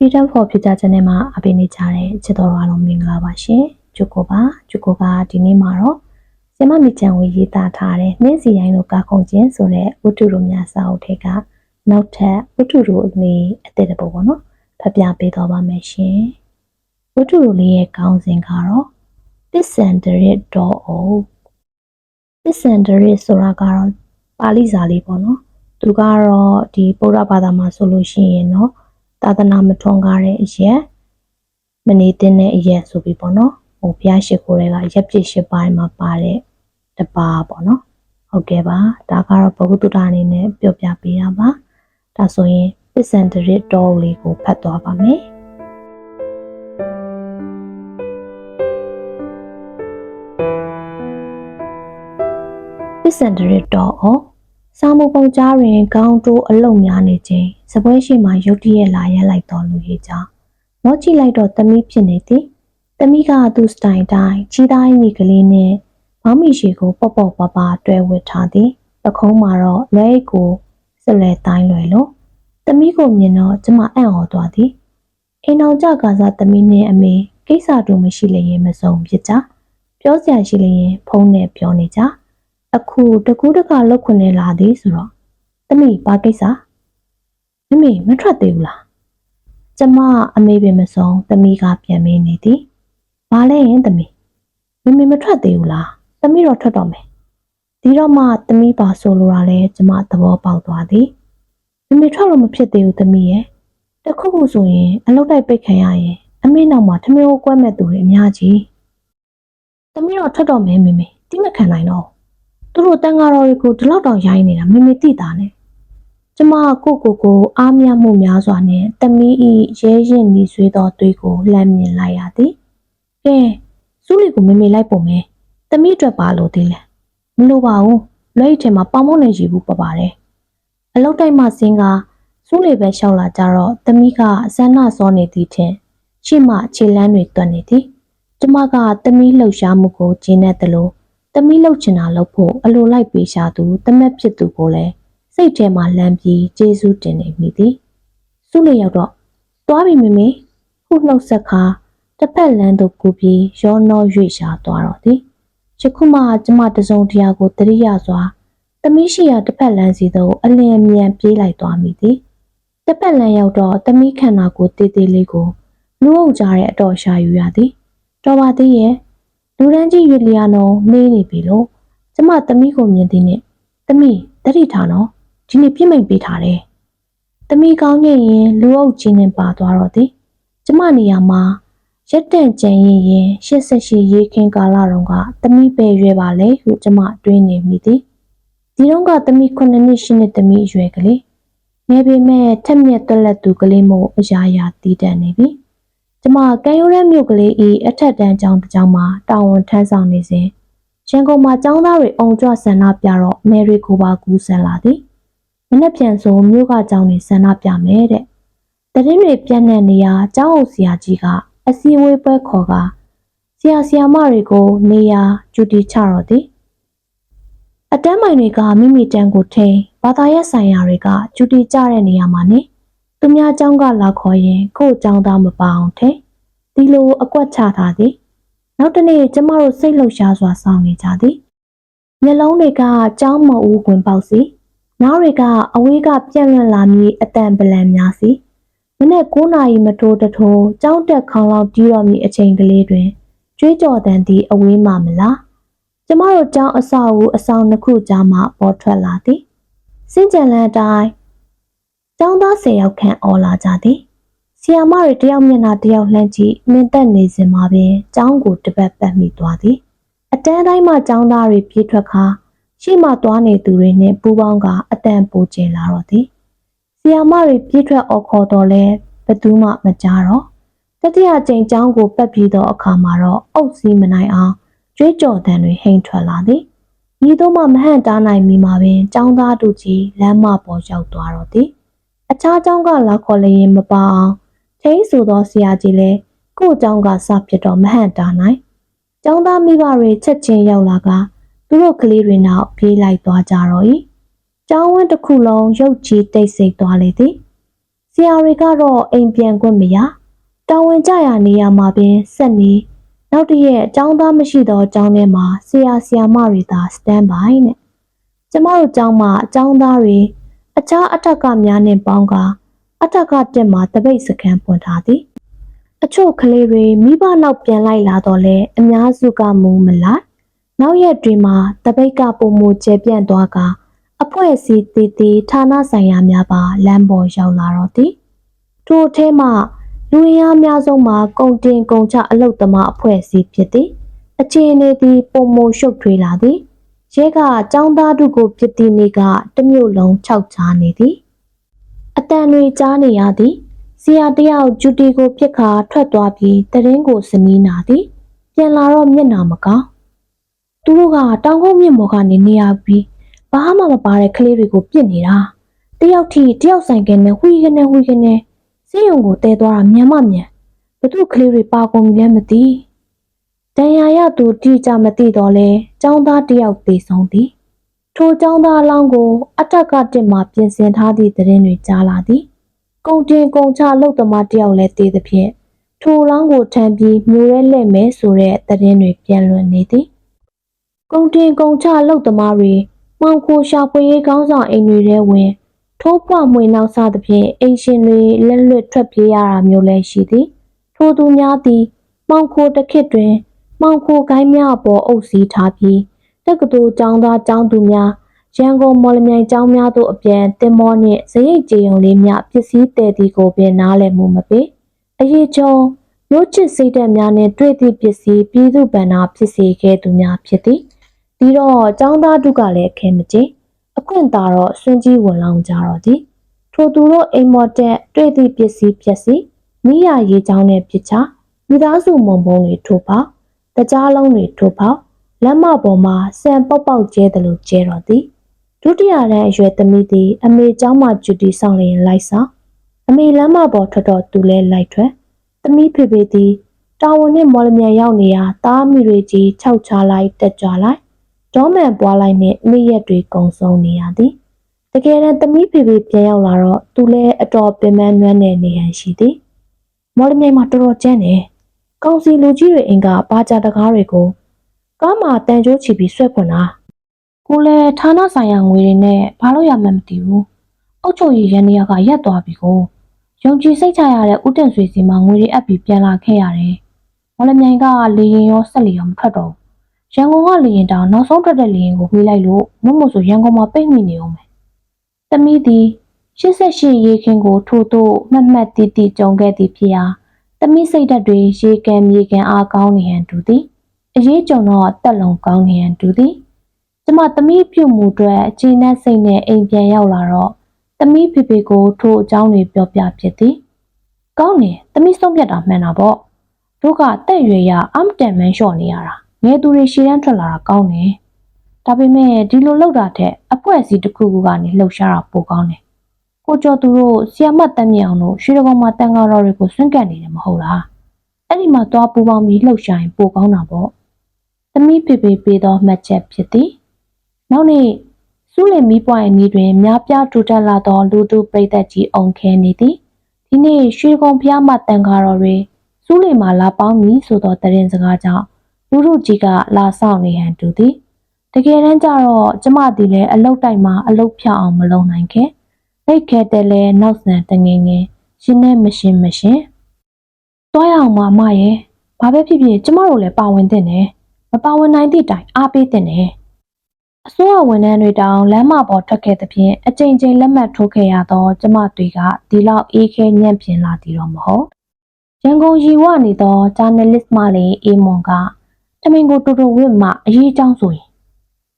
Freedom for Future Channel မှာအပိနေကြတဲ့ချစ်တော်အားလုံးမင်္ဂလာပါရှင်။ကျုပ်ကိုပါကျုပ်ကိုကဒီနေ့မှာတော့ဆင်မမီချန်ဝေရေးသားထားတဲ့နှင်းစီတိုင်းတို့ကာခုံချင်းဆိုတဲ့ဝတ္ထုတို့များစာအုပ်ထဲကနောက်ထပ်ဝတ္ထုတို့လေးအသစ်တစ်ပုဒ်ပေါ့နော်ဖတ်ပြပေးတော့ပါမယ်ရှင်။ဝတ္ထုတို့လေးရဲ့ခေါင်းစဉ်ကတော့ Discenterit.o Discenterit ဆိုတာကတော့ပါဠိစာလေးပေါ့နော်။သူကတော့ဒီဗုဒ္ဓဘာသာမှာဆိုလို့ရှိရင်တော့ သာသနာမထွန်းကားတဲ့အရက်မနေသင့်တဲ့အရက်ဆိုပြီးပေါ့နော်ဟိုဘုရားရှိခိုးတွေကရက်ပြည့်ရှစ်ပိုင်းမှာပါတဲ့တပါပေါ့နော်ဟုတ်ကဲ့ပါဒါကတော့ဘဂုတုတ္တအနေနဲ့ပြောပြပေးရပါဒါဆိုရင်ပစ္စံတရစ်တော်လေးကိုဖတ်သွားပါမယ်ပစ္စံတရစ်တော်ဩ စာမှုပုံကြားတွင်ကောင်းတိုးအလုံများနေခြင်းစပွဲရှိမှရုတ်တရက်လာရက်လိုက်တော်လူကြီးကြောင့်မောကြည့်လိုက်တော့တမိဖြစ်နေသည်တမိကသူ့စတိုင်တိုင်းကြီးသားမိကလေးနဲ့မောင်မီရှိကိုပေါ့ပေါ့ပါပါတွဲဝစ်ထားသည်ပခုံးမှာတော့လွဲအိတ်ကိုဆက်လက်တိုင်းလွယ်လို့တမိကိုမြင်တော့ကျမအံ့ဩသွားသည်အိမ်အောင်ကြကာစားတမိနဲ့အမေကိစ္စတူမရှိလျင်မစုံဖြစ်ကြပြောစရာရှိလျင်ဖုန်းနဲ့ပြောနေကြ အခုတကူးတကလောက်ခွနေလာသည်ဆိုတော့တမိဘာကိစ္စမမေမထွက်သေးဘူးလားကျမအမေပင်မဆုံးတမိကပြန်မေးနေသည်ဘာလဲရင်တမိမမေမထွက်သေးဘူးလားတမိတော့ထွက်တော့မယ်ဒီတော့မှတမိပါဆိုလိုတာလဲကျမသဘောပေါက်သွားသည်မမေထွက်လို့မဖြစ်သေးဘူးတမိရဲ့တခုခုဆိုရင်အလုတ်တိုက်ပိတ်ခံရရင်အမေနောက်မှာထမင်းကိုကွဲမဲ့သူတွေအများကြီးတမိတော့ထွက်တော့မယ်မေမေတိမခံနိုင်တော့ သူတို့တန်ဃာတော်တွေကိုဒီလောက်တောင်ရိုင်းနေတာမေမေသိတာနဲ့ကျမကိုကိုကိုအားမရမှုများစွာနဲ့တမီးဤရဲရင်နေဆွေးသောသွေးကိုလှမ်းမြင်လိုက်ရသည်။ကဲစုလီကိုမေမေလိုက်ပုံမယ်။တမီးအတွက်ပါလို့သေးလဲ။မလိုပါဘူး။လက်အိတ်ထဲမှာပေါင်မုံနေရှိဘူးပပါတယ်။အလုတ်တိုက်မှစင်းကစုလီပဲလျှောက်လာကြတော့တမီးကအစမ်းနာစောနေသည်ထင်ရှေ့မှခြေလမ်းတွေတွက်နေသည်။ကျမကတမီးလှုပ်ရှားမှုကိုကျင်းနေတယ်လို့ တမီးလှုပ်ချင်တာလှုပ်ဖို့အလိုလိုက်ပေးရှာသူတမက်ဖြစ်သူကိုလည်းစိတ်ထဲမှာလန့်ပြီးကျေးဇူးတင်နေမိသည်စုလျရောက်တော့သွားပြီမေမေခုနှုတ်ဆက်ခါတစ်ဖက်လမ်းသို့ကူပြီးရောနှောရွေ့ရှာသွားတော့သည်ယခုမှကျမတစုံတရာကိုတရိယာစွာသမီးရှိရာတစ်ဖက်လမ်းစီသို့အလင်းမြန်ပြေးလိုက်သွားမိသည်တစ်ဖက်လမ်းရောက်တော့သမီးခန္ဓာကိုယ်တေးသေးလေးကိုလူအုပ်ကြတဲ့အတော်ရှာယူရသည်တော်ပါသေးရဲ့ လူရန်ကြီးရွေလျာနုံနေနေပြီလို့ကျမသမီးကိုမြင်သည်နှင့်သမီးတတိထားနော်ဒီနေ့ပြစ်မိန်ပေးထားတယ်။တမိကောင်းရင်ရင်လူအုပ်ကြီးနဲ့ပါသွားတော့သည်။ကျမနေရာမှာရက်တန့်ကြံရင်ရင်88ရေခင်းကာလတုန်းကတမိပဲရွယ်ပါလေဟုကျမတွေးနေမိသည်။ဒီတော့ကတမိ9နှစ်ရှိနှစ်တမိအရွယ်ကလေးငယ်ပေမဲ့ထက်မြက်တွက်လက်သူကလေးမို့အရာရာတည်တတ်နေပြီ။ ကျမကံရိုးရဲမြို့ကလေးဤအထက်တန်းကျောင်းတစ်ကျောင်းမှာတာဝန်ထမ်းဆောင်နေစဉ်ရန်ကုန်မှာကျောင်းသားတွေအုံကြွဆန္ဒပြတော့မယ်ရီကိုပါကူးဆန်လာသည်။မနေ့ပြန်ဆိုမြို့ကကျောင်းနေဆန္ဒပြမယ်တဲ့။တရင်တွေပြန့်နှံ့နေရာကျောင်းအုပ်ဆရာကြီးကအစည်းအဝေးပွဲခေါ်ကဆရာဆရာမတွေကိုနေရာကျူတီချတော့သည်။အတန်းမိုင်တွေကမိမိတန်းကိုထိန်ဘာသာရပ်ဆိုင်ရာတွေကကျူတီကြတဲ့နေရာမှာနေ သူများကျောင်းကလာခေါ်ရင်ကို့ကျောင်းသားမပါအောင်ထိန်ဒီလိုအကွက်ချထားသည်။နောက်တနေ့ကျမတို့စိတ်လှုပ်ရှားစွာစောင့်နေကြသည်။မျက်လုံးတွေကကြောင်းမအူးဝင်ပေါက်စီနားတွေကအဝေးကပြန့်လွင့်လာမည်အတန်ပလန်များစီမနေ့9နာရီမထိုးတထိုးကြောင်းတက်ခေါင်းလောက်တီးတော်မူအချိန်ကလေးတွင်ကြွေးကြော်တန်သည့်အဝေးမှမလားကျမတို့ကျောင်းအဆောက်အဦအဆောင်နှစ်ခုကြားမှပေါ်ထွက်လာသည်စင်ကြံလန်းအတိုင်း ကျောင်းသား၁၀ယောက်ခန့်អော်လာကြသည်ဆီယာမတွေတယောက်မျက်နှာတယောက်လှမ်းကြည့်မင်းသက်နေစဉ်မှာပင်ကျောင်းကိုတပတ်ပတ်မိသွားသည်အတန်းတိုင်းမှကျောင်းသားတွေပြေးထွက်ခါရှိမှသွားနေသူတွေနဲ့ပူးပေါင်းကအတန်ပိုကျင်လာတော့သည်ဆီယာမတွေပြေးထွက်အော်ခေါ်တော့လဲဘသူမှမကြားတော့တတိယကြိမ်ကျောင်းကိုပတ်ပြီးသောအခါမှာတော့အုပ်စီးမနိုင်အောင်ကြွေးကြော်တန်တွေဟိန်ထွက်လာသည်ဤသို့မှမဟန့်တားနိုင်မီမှာပင်ကျောင်းသားတို့ကြီးလမ်းမပေါ်ရောက်သွားတော့သည် အခြားကျောင်းကလာခေါ်လျင်မပါအောင်ထိန်းဆိုသောဆရာကြီးလည်းကို့ကျောင်းကစဖြစ်တော့မဟန့်တားနိုင်ကျောင်းသားမိဘတွေချက်ချင်းရောက်လာကသူတို့ကလေးတွေနောက်ပြေးလိုက်သွားကြတော့၏ကျောင်းဝင်းတစ်ခုလုံးရုပ်ကြီးတိတ်ဆိတ်သွားလေသည်ဆရာတွေကတော့အိမ်ပြန်ခွင့်မရတာဝန်ကျရာနေရာမှာပင်ဆက်နေနောက်တစ်ရက်အကြောင်းသားမရှိတော့အကြောင်းထဲမှာဆရာဆရာမတွေသာစတန်ဘိုင်နဲ့ကျမတို့ကျောင်းမှာအကြောင်းသားတွေ အခြားအထက်ကများနဲ့ပေါင်းကအထက်ကတက်မှာတပိတ်စခန်းပွင့်ထားသည်အချို့ကလေးတွေမိဘနောက်ပြန်လိုက်လာတော့လဲအများစုကမူမလိုက်နောက်ရက်တွေမှာတပိတ်ကပုံမူကျပြန့်သွားကအဖွဲ့အစည်းတည်တည်ဌာနဆိုင်ရာများပါလမ်းပေါ်ရောက်လာတော့သည်ထို့အထဲမှလူရင်းအားအများဆုံးမှာကုန်တင်ကုန်ချအလုတ်သမားအဖွဲ့အစည်းဖြစ်သည်အခြေအနေသည်ပုံမရှုပ်ထွေးလာသည် ရဲကចောင်းသားတို့ကိုပြစ်တီနေကတစ်မျိုးလုံးခြောက်ချားနေသည်အတန်တွေကြားနေရသည်ဆရာတယောက်ဂျူတီကိုပြစ်ခါထွက်သွားပြီးတရင်ကိုစနီးနာသည်ပြန်လာတော့မျက်နှာမကောင်းသူတို့ကတောင်ကုန်းမြင့်မော်ကနေနေရပြီးဘာမှမပါတဲ့ကလေးတွေကိုပြစ်နေတာတယောက်ထိတယောက်ဆိုင်ကနေဝှီကနေဝှီကနေစေယုံကိုတဲသွားတာမြန်မမြန်ဘသူကလေးတွေပါကုန်ပြီလဲမသိ တန်ရာရသူတိကျမသိတော့လဲចောင်းသားတယောက်သေဆုံးသည်ထိုចောင်းသားအလောင်းကိုအထက်ကတစ်မှပြင်ဆင်ထားသည့်သတင်းတွေကြားလာသည်။ကုန်တင်ကုန်ချလုတ်သမားတယောက်လည်းတည်သဖြင့်ထိုလောင်းကိုထမ်းပြီးမျိုးရဲလက်မဲဆိုတဲ့သတင်းတွေပြန်လွင်နေသည်။ကုန်တင်ကုန်ချလုတ်သမားတွေမှောင်ခိုရှာဖွေရေးကောင်းဆောင်အိမ်တွေထဲဝင်ထိုးပွားမွေနောက်စားသဖြင့်အိမ်ရှင်တွေလက်လွတ်ထွက်ပြေးရတာမျိုးလည်းရှိသည်။ထိုသူများသည်မှောင်ခိုတစ်ခေတ်တွင် မှောင်ခိုကိုင်းများအပေါ်အုပ်စီးထားပြီးတက္ကသိုလ်ကျောင်းသားကျောင်းသူများရန်ကုန်မော်လမြိုင်ကျောင်းများသို့အပြန်တင်မောနှင့်ဇရိတ်ကြေုံလေးများပစ္စည်းတည်သည်ကိုပင်နားလည်မှုမပေးအရေးချုံမျိုးချစ်စိတ်ဓာတ်များနှင့်တွေ့သည့်ပစ္စည်းပြည်သူဗန္နာဖြစ်စေခဲ့သူများဖြစ်သည်ပြီးတော့ကျောင်းသားတို့ကလည်းအခဲမကျေအခွင့်သာတော့စွန့်ကြီးဝင်လောင်ကြတော့သည်ထိုသူတို့အိမ်မော်တက်တွေ့သည့်ပစ္စည်းပျက်စီးမိရရေးချောင်းနဲ့ပြစ်ချမိသားစုမုံပုံတွေထိုးပေါ က်တကြားလုံးတွေထိုးပေါက် လက်မပေါ်မှာဆန်ပေါက်ပေါက်ကျဲတယ်လို့ကျဲတော်သည်ဒုတိယတန်းအရွယ်သမီးသည်အမေเจ้าမှကျူတီဆောင်လျင်လိုက်ဆောင်အမေလမ်းမပေါ်ထွက်တော့သူလဲလိုက်ထွက်သမီးဖေဖေသည်တာဝန်နဲ့မော်လမြိုင်ရောက်နေရာသားမိတွေကြီးခြောက်ချလိုက်တက်ကြွလိုက်ဒေါမန်ပွားလိုက်နဲ့နေ့ရက်တွေကုံဆုံးနေရသည်တကယ်တမ်းသမီးဖေဖေပြန်ရောက်လာတော့သူလဲအတော်ပင်ပန်းနွမ်းနယ်နေဟန်ရှိသည်မော်လမြိုင်မှာတော်တော်ကျန်းတယ် ကောင်စီလူကြီးတွေအင်ကဘာကြတကားတွေကိုကားမှာတန်ကြိုးချီပြီးဆွဲဖွင့်တာကိုလည်းဌာနဆိုင်ရာငွေတွေနဲ့ဘာလို့ရမှန်းမသိဘူးအုတ်ချုပ်ရည်ရန်နေရကရက်သွားပြီကိုယုံကြည်စိတ်ချရတဲ့ဥတင့်ဆွေစီမှာငွေတွေအပ်ပြီးပြန်လာခဲ့ရတယ်မော်လမြိုင်ကလေရင်ရောဆက်လီရောမထွက်တော့ဘူးရန်ကုန်ကလေရင်တောင်နောက်ဆုံးထွက်တဲ့လေရင်ကိုဝေးလိုက်လို့မမို့ဆိုရန်ကုန်မှာပိတ်မိနေအောင်မယ်သမီးသည်88ရေခင်ကိုထိုးထိုးမှတ်မှတ်တီးတီးကြုံခဲ့သည်ဖြစ်ရာ သမီးစိတ်ဓာတ်တွေရေကန်မြေကန်အားကောင်းနေဟန်တူသည်အရေးကြုံတော့တက်လုံကောင်းနေရန်တူသည်ကျမသမီးပြုတ်မှုအတွက်အချိန်နဲ့စိတ်နဲ့အိမ်ပြန်ရောက်လာတော့သမီးဖေဖေကိုထိုအကြောင်းတွေပြောပြဖြစ်သည်ကောင်းတယ်သမီးဆုံးဖြတ်တာမှန်တာပေါ့တို့ကတက်ရွယ်ရအမတန်မန်းလျှော့နေရတာငယ်သူတွေရှည်တန်းထွက်လာတာကောင်းတယ်ဒါပေမဲ့ဒီလိုလောက်တာထက်အဖွဲ့အစည်းတစ်ခုခုကနေလှုပ်ရှားတာပိုကောင်းတယ် ကိုကျော်သူတို့ဆီယမတ်တမ်းမြေအောင်တို့ရွှေတကောင်မှာတန်ကားတော်တွေကိုစွန့်ကပ်နေတယ်မဟုတ်လားအဲ့ဒီမှာသွားပူပေါင်းပြီးလှုပ်ရှားရင်ပိုကောင်းတာပေါ့သမီးဖေဖေပေးသောမှတ်ချက်ဖြစ်သည်။နောက်နေ့စုလင်မီးပွိုင်အနီးတွင်များပြားထူထပ်လာသောလူသူပရိသတ်ကြီးအုံခဲနေသည်။ဒီနေ့ရွှေကုံဖျားမှတန်ကားတော်တွင်စုလင်မှလာပေါင်းမည်ဆိုသောတရင်စကားကြောင့်လူလူကြီးကလာဆောင်နေဟန်တူသည်။တကယ်တမ်းကျတော့ကျမသည်လည်းအလုတ်တိုက်မှာအလုတ်ဖြောက်အောင်မလုပ်နိုင်ခဲ့။ အိတ်ခဲတဲ့လဲနောက်ဆန်တငငယ်ငယ်ရှင်းနဲ့မရှင်းမရှင်း။တွားရအောင်မအမရဲ့။ဘာပဲဖြစ်ဖြစ်ကျမတို့လည်းပါဝင်တဲ့နဲ့။မပါဝင်နိုင်သည့်တိုင်အားပေးတဲ့နဲ့အစိုးရဝန်ထမ်းတွေတောင်လမ်းမပေါ်ထွက်ခဲ့သဖြင့်အကြိမ်ကြိမ်လက်မှတ်ထိုးခဲ့ရသောကျမတွေကဒီလောက်အေးခဲညံ့ပြင်းလာသည်တော့မဟုတ်ရန်ကုန်ရီဝနေသောဂျာနယ်လစ်မလေးအေးမွန်ကတမင်ကိုတူတူဝင့်မှအရေးအကြောင်းဆိုရင်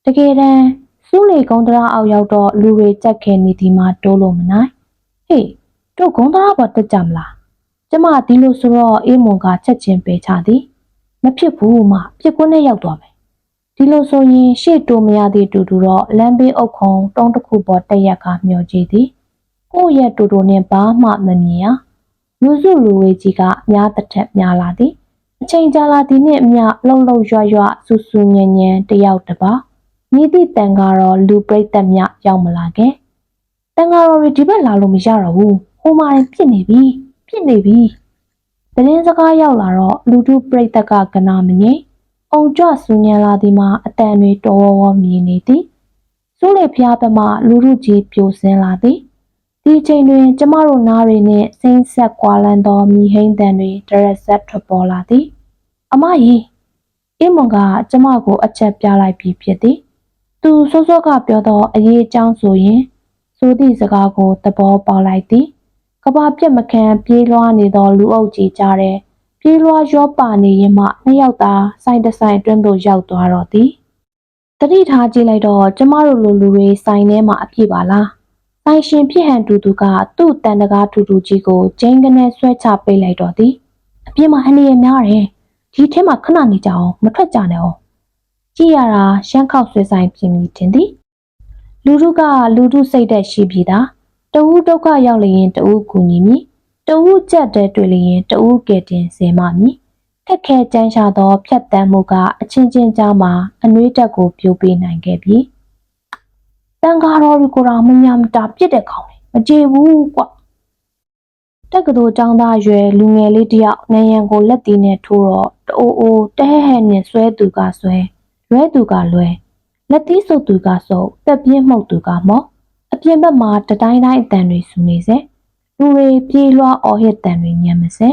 တကယ်တမ်း စူးလေကုန်းတရာအောက်ရောက်တော့လူတွေကြက်ခဲနေသည်မှတိုးလို့မနိုင်ဟေးတို့ကုန်းတရာပေါ်တက်ကြမလားကျမဒီလိုဆိုတော့အေးမွန်ကချက်ချင်းပေးချသည်မဖြစ်ဘူးမှပြစ်ကွန်းနဲ့ရောက်သွားမယ်ဒီလိုဆိုရင်ရှေ့တိုးမရသည့်တူတူတော့လမ်းဘေးအုပ်ခုံတုံးတစ်ခုပေါ်တက်ရက်ကမျောကြည့်သည်ကိုယ့်ရဲ့တူတူနဲ့ဘာမှမမြင်ရလူစုလူဝေးကြီးကများတစ်ထက်များလာသည်အချိန်ကြာလာသည်နှင့်အမျှလှုပ်လှုပ်ရွရွဆူဆူညံ့ညံ့တယောက်တစ်ပါး မြည်သည့်တန်ကတော့လူပရိသတ်များရောက်မလာခင်တန်ဃာတော်တွေဒီဘက်လာလို့မရတော့ဘူးဟိုမှာရင်ပြစ်နေပြီပြစ်နေပြီသတင်းစကားရောက်လာတော့လူထုပြိတ္တကကနာမငိမ့်အုံကြဆူညံလာသည်မှာအတန်တွေတော်ဝဝမြည်နေသည်စိုးလေဖျားဘက်မှလူထုကြီးပြိုစင်းလာသည်ဒီအချိန်တွင် ကျမတို့နားတွေနှင့်စိမ့်ဆက်ကွာလန်းသောမြည်ဟိမ့်တန်တွေဒရက်ဆက်ထွက်ပေါ်လာသည် အမကြီးအင်းမွန်ကကျမကိုအချက်ပြလိုက်ပြီးဖြစ်သည် သူစောစောကပြောသောအရေးအကြောင်းဆိုရင်ဆိုသည့်စကားကိုသဘောပေါက်လိုက်သည်ကဘာပြက်မခံပြေးလွှားနေသောလူအုပ်ကြီးကြားတဲ့ပြေးလွှားရောပါနေရင်မှနှစ်ယောက်သာဆိုင်တစ်ဆိုင်အတွင်းသို့ရောက်သွားတော့သည်တတိထားကြည့်လိုက်တော့ကျမတို့လူလူတွေဆိုင်ထဲမှာအပြည့်ပါလားဆိုင်ရှင်ဖြစ်ဟန်တူတူကသူ့တန်တကားထူထူကြီးကိုကျင်းကနေဆွဲချပိတ်လိုက်တော့သည်အပြည့်မှာအန္တရာယ်များတယ်ဒီထဲမှာခဏနေကြအောင်မထွက်ကြနဲ့အောင် ကြည့်ရတာရှမ်းခောက်ဆွဲဆိုင်ပြင်ပြီးတင်သည်လူတို့ကလူတို့စိတ်သက်ရှိပြီးသားတဦးဒုက္ခရောက်လျင်တဦးကူညီမည်တဦးကြက်တဲ့တွေ့လျင်တဦးကယ်တင်စေမမည်ခက်ခဲကြမ်းရှာသောဖြတ်တန်းမှုကအချင်းချင်းကြားမှာအနှွေးတက်ကိုပြိုးပေးနိုင်ခဲ့ပြီတန်ကားတော်ကိုယ်တော်မညာမတာပြစ်တဲ့ခေါင်းလေးမကြေဘူးကွတက္ကသိုလ်ကျောင်းသားရွယ်လူငယ်လေးတယောက်နယံကိုလက်တီးနဲ့ထိုးတော့တအိုးအိုးတဲဟဲဟဲနဲ့ဆွဲသူကဆွဲ လွဲသူကလွဲလက်သီးဆုပ်သူကဆုပ်တက်ပြင်းမှုတ်သူကမော့အပြင်ဘက်မှာတတိုင်းတိုင်းအတန်တွေဆူနေစေလူတွေပြေးလွှားအော်ဟစ်တန်တွေညံမစေ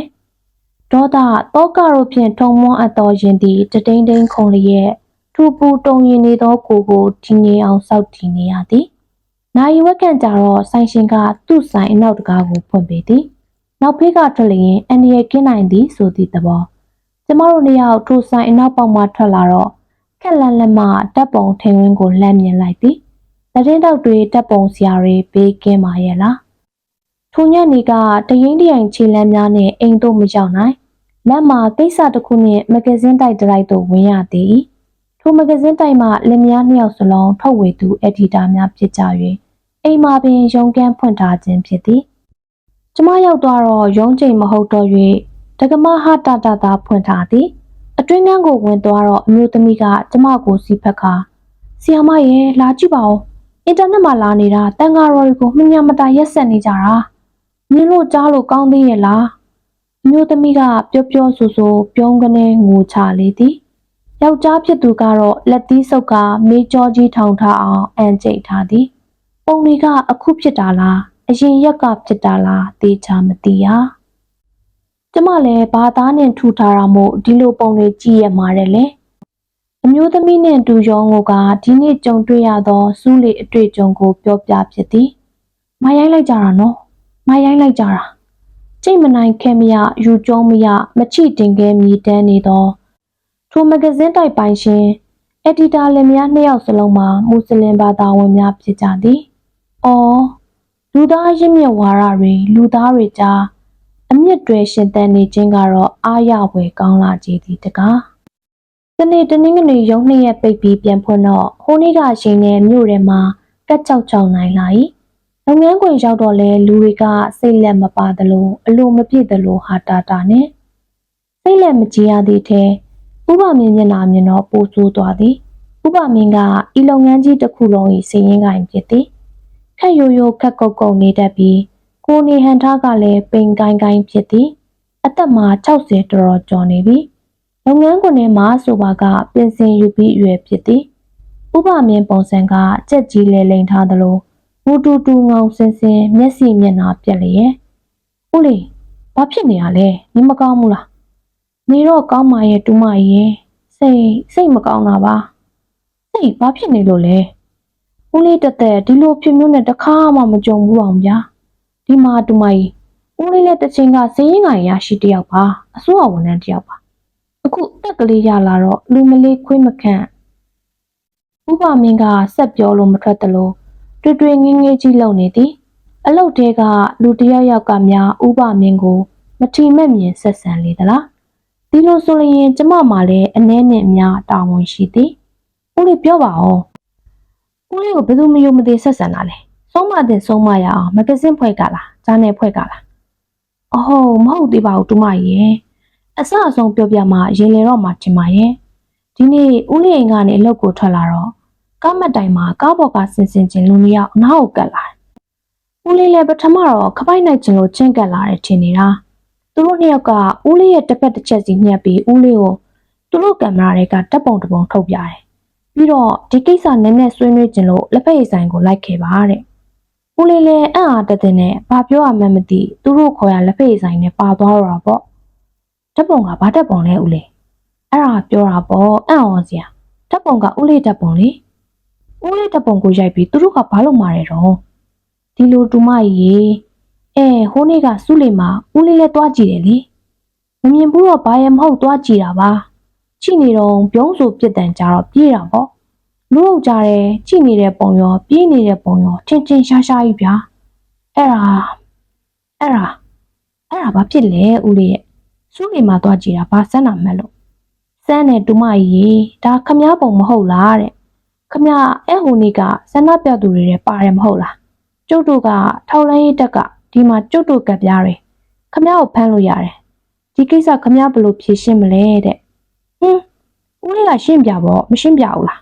ဒေါသတောကတို့ဖြင့်ထုံမွန်းအပ်တော်ရင်သည်တတိန်တိန်ခုံလျက်ထူပူတုံရင်နေသောကိုယ်ကိုထင်းငင်အောင်စောက်တည်နေရသည်နိုင်ဝက်ကန်ကြတော့ဆိုင်ရှင်ကသူ့ဆိုင်အနောက်တကားကိုဖွင့်ပေးသည်နောက်ဖေးကထွက်လျင်အန်ဒီရဲ့ကင်းနိုင်သည်ဆိုသည့်သဘောကျမတို့နှစ်ယောက်ထိုဆိုင်အနောက်ပေါက်မှထွက်လာတော့ ခက်လန်လက်မှတပ်ပုံထိန်ဝင်းကိုလှမ်းမြင်လိုက်သည်။သတင်းတောက်တွေတပ်ပုံစရာတွေဘေးကင်းပါရဲ့လား။ထိုညနေကတရင်တရိုင်ခြေလမ်းများနဲ့အိမ်တို့မရောက်နိုင်။လက်မှာကိစ္စတစ်ခုနဲ့မဂဇင်းတိုက်တစ်လိုက်သို့ဝင်ရသည်။ထိုမဂဇင်းတိုက်မှလက်များနှစ်ယောက်စလုံးထုတ်ဝေသူအက်ဒီတာများဖြစ်ကြ၍အိမ်မှာပင်ရုံကန်းဖွင့်ထားခြင်းဖြစ်သည်။ကျမရောက်သွားတော့ရုံးချိန်မဟုတ်တော့၍တက္ကမဟာတာတာတာဖွင့်ထားသည်။ အတွင်းကန်းကိုဝင်သွားတော့အမျိုးသမီးကကျမကိုစီးဖက်ခါဆီယမရဲ့လာကြည့်ပါဦးအင်တာနက်မှာလာနေတာတန်ဃာတော်တွေကိုမညာမတာရက်ဆက်နေကြတာမြင်လို့ကြားလို့ကောင်းသေးရဲ့လားအမျိုးသမီးကပျော့ပျော့ဆူဆူပြုံးကနေငိုချလေသည်ယောက်ျားဖြစ်သူကတော့လက်သီးဆုပ်ကမေးကြောကြီးထောင်ထားအောင်အန်ကျိတ်ထားသည်ပုံတွေကအခုဖြစ်တာလားအရင်ရက်ကဖြစ်တာလားသေချာမသိရ ကျမလည်းဘာသားနဲ့ထူထားတာမို့ဒီလိုပုံတွေကြည့်ရမှာတယ်လေအမျိုးသမီးနဲ့တူရောကိုကဒီနေ့ကြုံတွေ့ရသောစူးလေအတွေ့အကြုံကိုပြောပြဖြစ်သည်မရိုင်းလိုက်ကြတာနော်မရိုင်းလိုက်ကြတာကြိတ်မနိုင်ခဲမရယူကျုံးမရမချိတင်ခဲမြည်တမ်းနေသောထိုမဂဇင်းတိုက်ပိုင်ရှင်အက်ဒီတာလင်များနှစ်ယောက်စလုံးမှာမွတ်စလင်ဘာသာဝင်များဖြစ်ကြသည်။အော်လူသားရင်းမြစ်ဝါဒတွေလူသားတွေကြားအ မြင့်တွေရှင်သန်နေခြင်းကတော့အားရဖွယ်ကောင်းလာကြသည်တကား။တနေ့တနင်္ဂနွေရုံးနှစ်ရက်ပိတ်ပြီးပြန်ဖွင့်တော့ဟိုနေ့ကရှင်နဲ့မြို့ထဲမှာကတ်ချောက်ချောက်နိုင်လာ၏။လုပ်ငန်းခွင်ရောက်တော့လဲလူတွေကစိတ်လက်မပါသလိုအလိုမပြည့်သလိုဟာတာတာနဲ့စိတ်လက်မကြည်ရသည့်ထဲဥပမင်းမျက်နှာမြင်တော့ပိုဆိုးသွားသည်။ဥပမင်းကဤလုပ်ငန်းကြီးတစ်ခုလုံး၏စီရင်ကိုင်ဖြစ်သည်။ခက်ရိုးရိုးခက်ကုတ်ကုတ်နေတတ်ပြီး ကိုနေဟန်ထားကလည်းပိန်ကိုင်းကိုင်းဖြစ်သည်။အသက်မှာ60တော်တော်ကျော်နေပြီ။လုပ်ငန်းခွင်ထဲမှာဆိုပါကပြင်ဆင်ယူပြီးအရွယ်ဖြစ်သည်။ဥပမင်းပုံစံကကြက်ကြီးလဲလိန်ထားသလိုမူတူတူငောင်စင်စင်မျက်စိမျက်နှာပြက်လျက်။ဦးလေးဘာဖြစ်နေရလဲ။နေမကောင်းဘူးလား။နေတော့ကောင်းပါရဲ့တူမကြီးရဲ့စိတ်စိတ်မကောင်းတာပါ။စိတ်ဘာဖြစ်နေလို့လဲ။ဦးလေးတက်တက်ဒီလိုဖြစ်မျိုးနဲ့တစ်ခါမှမကြုံဘူးအောင်ဗျာ။ ဒီမှာတူမကြီးဦးလေးလည်းတစ်ချိန်ကစည်ရင်ကရရှိတယောက်ပါအစိုးရဝန်ထမ်းတယောက်ပါအခုအသက်ကလေးရလာတော့လူမလေးခွေးမခန့်ဥပမင်းကဆက်ပြောလို့မထွက်သလိုတွေ့တွေ့ငင်းငယ်ကြီးလုံနေသည်အလုတ်တဲကလူတစ်ယောက်ယောက်ကများဥပမင်းကိုမထီမဲ့မြင်ဆက်ဆံလေသလားဒီလိုဆိုရင်ကျမမှလည်းအနှဲနဲ့အများတာဝန်ရှိသည်ဦးလေးပြောပါဦးဦးလေးကိုဘယ်သူမယုံမသိဆက်ဆံတာလဲ ဆုံးမတဲ့ဆုံးမရအောင်မဂဇင်းဖွဲ့ကလားဂျာနယ်ဖွဲ့ကလားအဟုတ်မဟုတ်သေးပါဘူးတူမကြီးအစအဆုံးပြောပြမှရင်လေတော့မှထင်ပါရဲ့ဒီနေ့ဦးလေးအိမ်ကနေအလုပ်ကိုထွက်လာတော့ကားမတ်တိုင်မှာကားပေါ်ကဆင်ဆင်ချင်းလူမျိုးအနောက်ကိုကတ်လာတယ်ဦးလေးလည်းပထမတော့ခပိုက်နိုင်ချင်လို့ချင်းကပ်လာတယ်ထင်နေတာသူတို့နှစ်ယောက်ကဦးလေးရဲ့တစ်ဖက်တစ်ချက်စီညှက်ပြီးဦးလေးကိုသူတို့ကင်မရာတွေကတပ်ပုံတစ်ပုံထုတ်ပြတယ်ပြီးတော့ဒီကိစ္စနည်းနည်းဆွေးနွေးချင်လို့လက်ဖက်ရည်ဆိုင်ကိုလိုက်ခဲ့ပါတဲ့ ဦးလေးလည်းအံ့အားတသင်းနဲ့ဘာပြောရမှန်းမသိသူတို့ခေါ်ရလက်ဖက်ရည်ဆိုင်နဲ့ပါသွားတော့တာပေါ့တပ်ပုံကဘာတပ်ပုံလဲဦးလေးအဲ့ဒါပြောတာပေါ့အံ့ဩစရာတပ်ပုံကဦးလေးတပ်ပုံလေဦးလေးတပ်ပုံကိုရိုက်ပြီးသူတို့ကဘာလို့မာတယ်တော့ဒီလိုတူမကြီးရေအဲဟိုနေ့ကစုလေမှာဦးလေးလည်းတွားကြည့်တယ်လေမမြင်ဘူးတော့ဘာရမဟုတ်တွားကြည့်တာပါကြည့်နေတော့ပြုံးဆိုပြစ်တန်ကြတော့ပြေးတာပေါ့ လူဟုတ်ကြတယ်ကြည့်နေတဲ့ပုံရောပြေးနေတဲ့ပုံရောချင်းချင်းရှားရှားကြီးဗျာအဲ့ဒါအဲ့ဒါအဲ့ဒါဘာဖြစ်လဲဦးလေးရဲ့စုလေမှာတွားကြည့်တာဘာစမ်းတာမှတ်လို့စမ်းတဲ့တူမကြီးရေဒါခမားပုံမဟုတ်လားတဲ့ခမားအဲ့ဟိုနေ့ကဆန္ဒပြသူတွေတဲ့ပါတယ်မဟုတ်လားကျုပ်တို့ကထောက်လိုင်းရေးတက်ကဒီမှာကျုပ်တို့ကပ်ပြားတယ်ခမ ्या ကိုဖမ်းလို့ရတယ်ဒီကိစ္စခမ ्या ဘယ်လိုဖြေရှင်းမလဲတဲ့ဟင်းဦးလေးကရှင်းပြပေါ့မရှင်းပြဘူးလား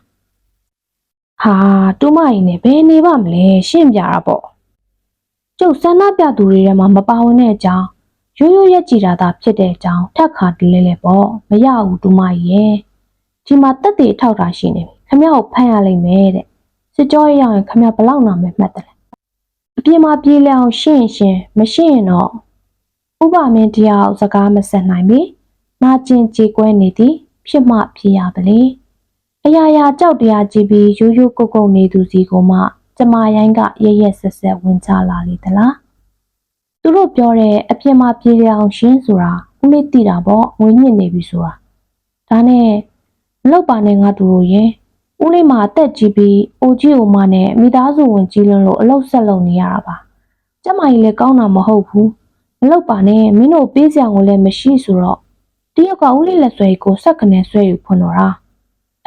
ဟာတူမကြီးနဲ့ဘယ်နေပါမလဲရှင်းပြတာပေါ့ကျုပ်ဆန္ဒပြသူတွေထဲမှာမပါဝင်တဲ့အကြောင်းရိုးရိုးရက်ကြည်တာသာဖြစ်တဲ့အကြောင်းထက်ခါတလဲလဲပေါ့မရဘူးတူမကြီးရဲ့ဒီမှာတက်တေထောက်တာရှိနေပြီခမ ्या ကိုဖမ်းရလိမ့်မယ်တဲ့စစ်ကြောရေးရရင်ခမ ्या ဘယ်လောက်နာမယ်မှတ်တယ်လဲအပြင်မှာပြေးလျောင်ရှင်းရှင်းမရှင်းရင်တော့ဥပမင်းတယောက်စကားမဆက်နိုင်ပြီနာကျင်ကြေကွဲနေသည်ဖြစ်မှဖြစ်ရပါလေ အရာရာကြောက်တရားကြည့်ပြီးရိုးရိုးကုတ်ကုတ်နေသူစီကိုမှကျမရိုင်းကရရက်ဆက်ဆက်ဝင်ချလာလေသလားသူတို့ပြောတဲ့အပြင်မှာပြေးလျောင်ရှင်းဆိုတာဦးလေးသိတာပေါ့ငွေညစ်နေပြီဆိုတာဒါနဲ့မလောက်ပါနဲ့ငါတို့တို့ရဲ့ဦးလေးမှာအသက်ကြီးပြီးအိုကြီးအိုမနဲ့မိသားစုဝင်ကြီးလွန်းလို့အလုပ်ဆက်လုပ်နေရတာပါ။ကျမကြီးလည်းကောင်းတာမဟုတ်ဘူး။မလုပ်ပါနဲ့မင်းတို့ပေးစရာကိုလည်းမရှိဆိုတော့တယောက်ကဦးလေးလက်ဆွဲကိုဆက်ကနေဆွဲယူဖွင့်တော့တာ။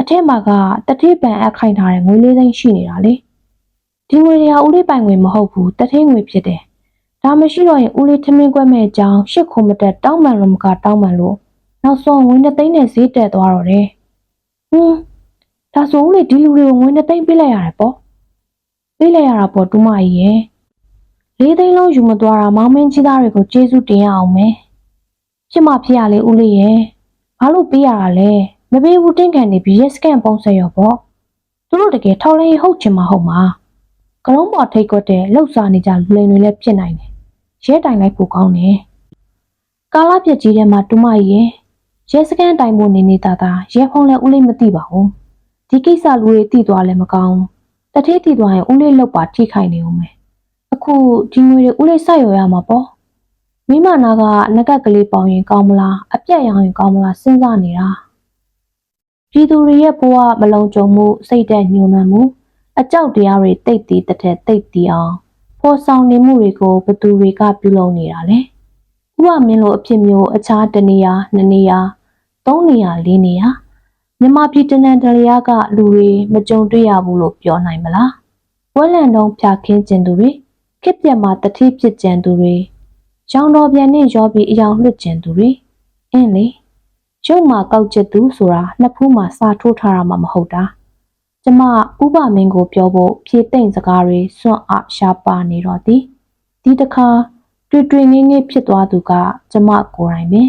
အထက်မှာကတတိပံအပ်ခိုင်ထားတဲ့ငွေလေးသိန်းရှိနေတာလေ။ဒီငွေတွေကဦးလေးပိုင်ငွေမဟုတ်ဘူးတထိန်ငွေဖြစ်တယ်။ဒါမရှိတော့ရင်ဦးလေးထမင်းကွက်မဲ့အကြောင်းရှစ်ခုမတက်တောင်းပန်လို့မကတောင်းပန်လို့နောက်ဆုံးငွေနှစ်သိန်းနဲ့ဈေးတက်သွားတော့တယ်။ဟွန်းဒါဆိုဦးလေဒီလူတွေကိုငွေနဲ့သိမ့်ပေးလိုက်ရတယ်ပေါ့ပေးလိုက်ရတာပေါ့တူမကြီးရဲ့လေးသိန်းလုံးယူမသွားတာမောင်မင်းကြီးသားတွေကိုကျေးဇူးတင်ရအောင်မယ်ဖြစ်မဖြစ်ရလေဦးလေးရဲ့ဘာလို့ပေးရတာလဲ မပေးဘူးတင်းကန်နေပြီးရက်စကန်ပုံဆက်ရောပေါ့သူတို့တကယ်ထောက်လဲဟုတ်ချင်မှာဟုတ်မှာကလုံးပေါ်ထိတ်ကွက်တဲ့လှုပ်ရှားနေကြလူလိန်တွေလည်းဖြစ်နိုင်တယ်ရဲတိုင်လိုက်ပိုကောင်းတယ်ကာလာပြက်ကြီးထဲမှာတူမကြီးရဲ့ရဲစကန်တိုင်ဖို့နေနေတာသာရဲဖုံးလဲဦးလေးမသိပါဘူးဒီကိစ္စလူတွေတည်သွားလည်းမကောင်းဘူးတထေးတည်သွားရင်ဦးလေးလောက်ပါထိခိုက်နေဦးမယ်အခုဒီငွေတွေဦးလေးစိုက်ရရမှာပေါ့မိမနာကငကက်ကလေးပေါင်ရင်ကောင်းမလားအပြက်ရောင်ရင်ကောင်းမလားစဉ်းစားနေတာ ပြည်သူတွေရဲ့ဘဝမလုံခြုံမှုစိတ်သက်ညှို့နှံမှုအကြောက်တရားတွေတိတ်တည်တစ်ထက်တိတ်တည်အောင်ဖော်ဆောင်နေမှုတွေကိုဘသူတွေကပြုလုပ်နေတာလဲဥပမင်းလိုအဖြစ်မျိုးအခြားတနေရာနှစ်နေရာသုံးနေရာလေးနေရာမြန်မာပြည်တနန်တလျားကလူတွေမကြုံတွေ့ရဘူးလို့ပြောနိုင်မလားဝက်လန်တုံးဖြာခင်းကျင်သူတွေခစ်ပြက်မှာတတိဖြစ်ကျန်သူတွေရောင်တော်ပြန်နဲ့ရောပြီးအယောင်လွတ်ကျင်သူတွေအင်းလေ ရုပ်မှာကောက်ချက်သူဆိုတာနှစ်ဖူးမှာစာထိုးထားတာမှမဟုတ်တာကျမဥပမင်းကိုပြောဖို့ဖြည့်သိမ့်စကားတွေစွန့်အားရှားပါနေတော့သည်ဒီတစ်ခါတွေ့တွေ့ငင်းငင်းဖြစ်သွားသူက ကျမကိုယ်တိုင်ပင်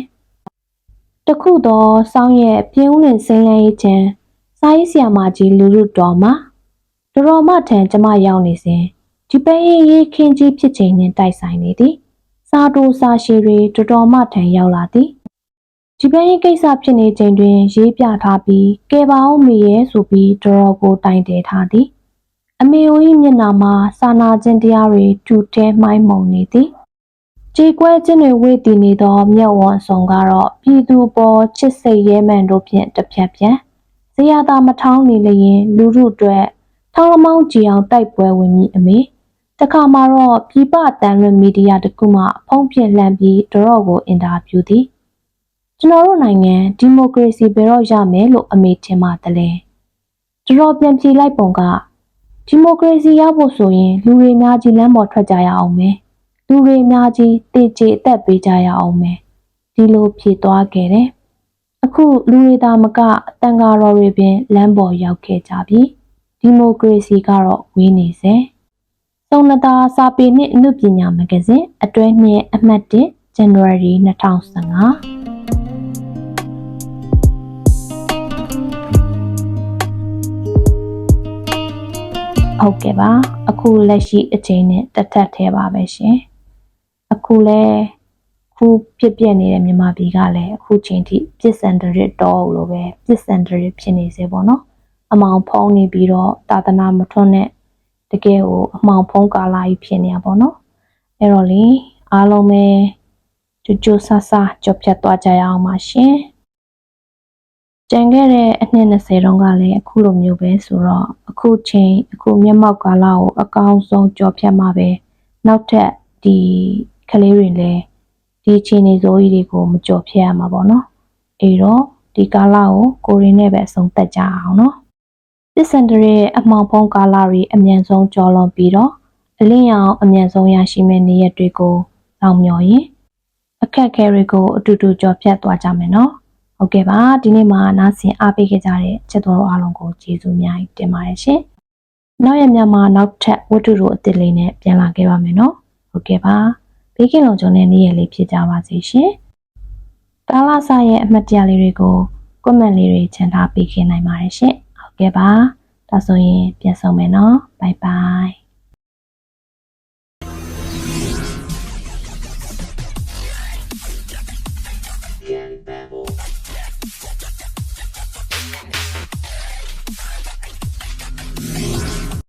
တခုသောစောင်းရဲ့ပြင်းဦးလင်စိမ့်လန်းရေးချင်စာရေးဆရာမကြီးလူလူတော်မှာတော်တော်မထံကျမရောက်နေစဉ်ဒီပဲရေးရေးခင်းကြီးဖြစ်ချိန်နဲ့တိုက်ဆိုင်နေသည်စာတိုစာရှည်တွေတော်တော်မထံရောက်လာသည် ဒီပဲရေးကိစ္စဖြစ်နေချိန်တွင် ရေးပြထားပြီးကဲပါအောင်မေရဲ့ဆိုပြီးတော်တော်ကိုတိုင်တယ်ထားသည်အမေအို၏မျက်နှာမှာစာနာခြင်းတရားတွေတူတဲမှိုင်းမုံနေသည်ကြေကွဲခြင်းတွေဝေ့တည်နေသောမြတ်ဝံဆောင်ကတော့ပြည်သူပေါ်ချစ်စိတ်ရဲမှန်တို့ဖြင့်တစ်ဖြတ်ပြန်ဇေယျသာမထောင်းနေလျင်လူတို့အတွက်ထောင်းလမောင်းကြည်အောင်တိုက်ပွဲဝင်မိအမေတခါမှာတော့ပြည်ပတန်လွင်မီဒီယာတစ်ခုမှဖုံးပြလှန်ပြီးတရော့ကိုအင်တာဗျူးသည် ကျွန်တော်တို့နိုင်ငံဒီမိုကရေစီဘယ်တော့ရမယ်လို့အမေထင်ပါတယ်လဲတရော့ပြန်ပြေးလိုက်ပုံကဒီမိုကရေစီရဖို့ဆိုရင်လူတွေအများကြီးလမ်းပေါ်ထွက်ကြရအောင်မယ်လူတွေအများကြီးတေချေအသက်ပေးကြရအောင်မယ်ဒီလိုဖြေသွားခဲ့တယ်အခုလူတွေသာမကတန်ဃာတော်တွေပင်လမ်းပေါ်ရောက်ခဲ့ကြပြီဒီမိုကရေစီကတော့ဝေးနေစေစုံနတာစာပေနှင့်အမှုပညာမဂ္ဂဇင်းအတွဲနှစ်အမှတ်1 January 2015 ဟုတ်ကဲ့ပါအခုလက်ရှိအချိန်နဲ့တက်ထက်သေးပါပဲရှင်အခုလဲခုဖြစ်ပြနေတဲ့မြန်မာပြည်ကလည်းအခုချိန်ထိပြစ်စံတရစ်တော်လို့ပဲပြစ်စံတရစ်ဖြစ်နေစေပေါ့နော်အမောင်ဖုံးနေပြီးတော့တာသနာမထွန်းတဲ့တကယ်ကိုအမောင်ဖုံးကာလာကြီးဖြစ်နေတာပေါ့နော်အဲ့တော့လေအားလုံးပဲကြိုကြိုဆဆကြော်ဖြတ်သွားကြရအောင်ပါရှင် ကြံခဲ့တဲ့အနှစ်20တုန်းကလည်းအခုလိုမျိုးပဲဆိုတော့အခုချိန်အခုမျက်မှောက်ကာလကိုအကောင်းဆုံးကြော်ဖြတ်မှာပဲနောက်ထပ်ဒီကလေးတွေလည်းဒီအချိန်နေစိုးကြီးတွေကိုမကြော်ဖြတ်ရမှာပေါ့နော်အေးတော့ဒီကာလကိုကိုရင်းနဲ့ပဲအဆုံးသတ်ကြအောင်နော်ပစ္စန္ဒရရဲ့အမှောင်ဖုံးကာလတွေအမြန်ဆုံးကျော်လွန်ပြီးတော့အလင်းရောင်အမြန်ဆုံးရရှိမဲ့နေရက်တွေကိုဆောင်မျှော်ရင်အခက်အခဲတွေကိုအတူတူကြော်ဖြတ်သွားကြမယ်နော် ဟုတ်ကဲ့ပါဒီနေ့မှာနားဆင်အားပေးခဲ့ကြတဲ့ချက်တော်အားလုံးကိုကျေးဇူးအများကြီးတင်ပါတယ်ရှင်နောက်ရမြမှာနောက်ထပ်ဝတ္ထုတို့အသစ်လေးနဲ့ပြန်လာခဲ့ပါမယ်နော်ဟုတ်ကဲ့ပါဘေးကင်းလုံခြုံတဲ့နေ့ရက်လေးဖြစ်ကြပါစေရှင်ကာလာဆာရဲ့အမှတ်တရလေးတွေကိုကွန်မန့်လေးတွေချန်ထားပေးခင်နိုင်ပါတယ်ရှင်ဟုတ်ကဲ့ပါဒါဆိုရင်ပြန်ဆောင်မယ်နော်ဘိုင်ဘိုင်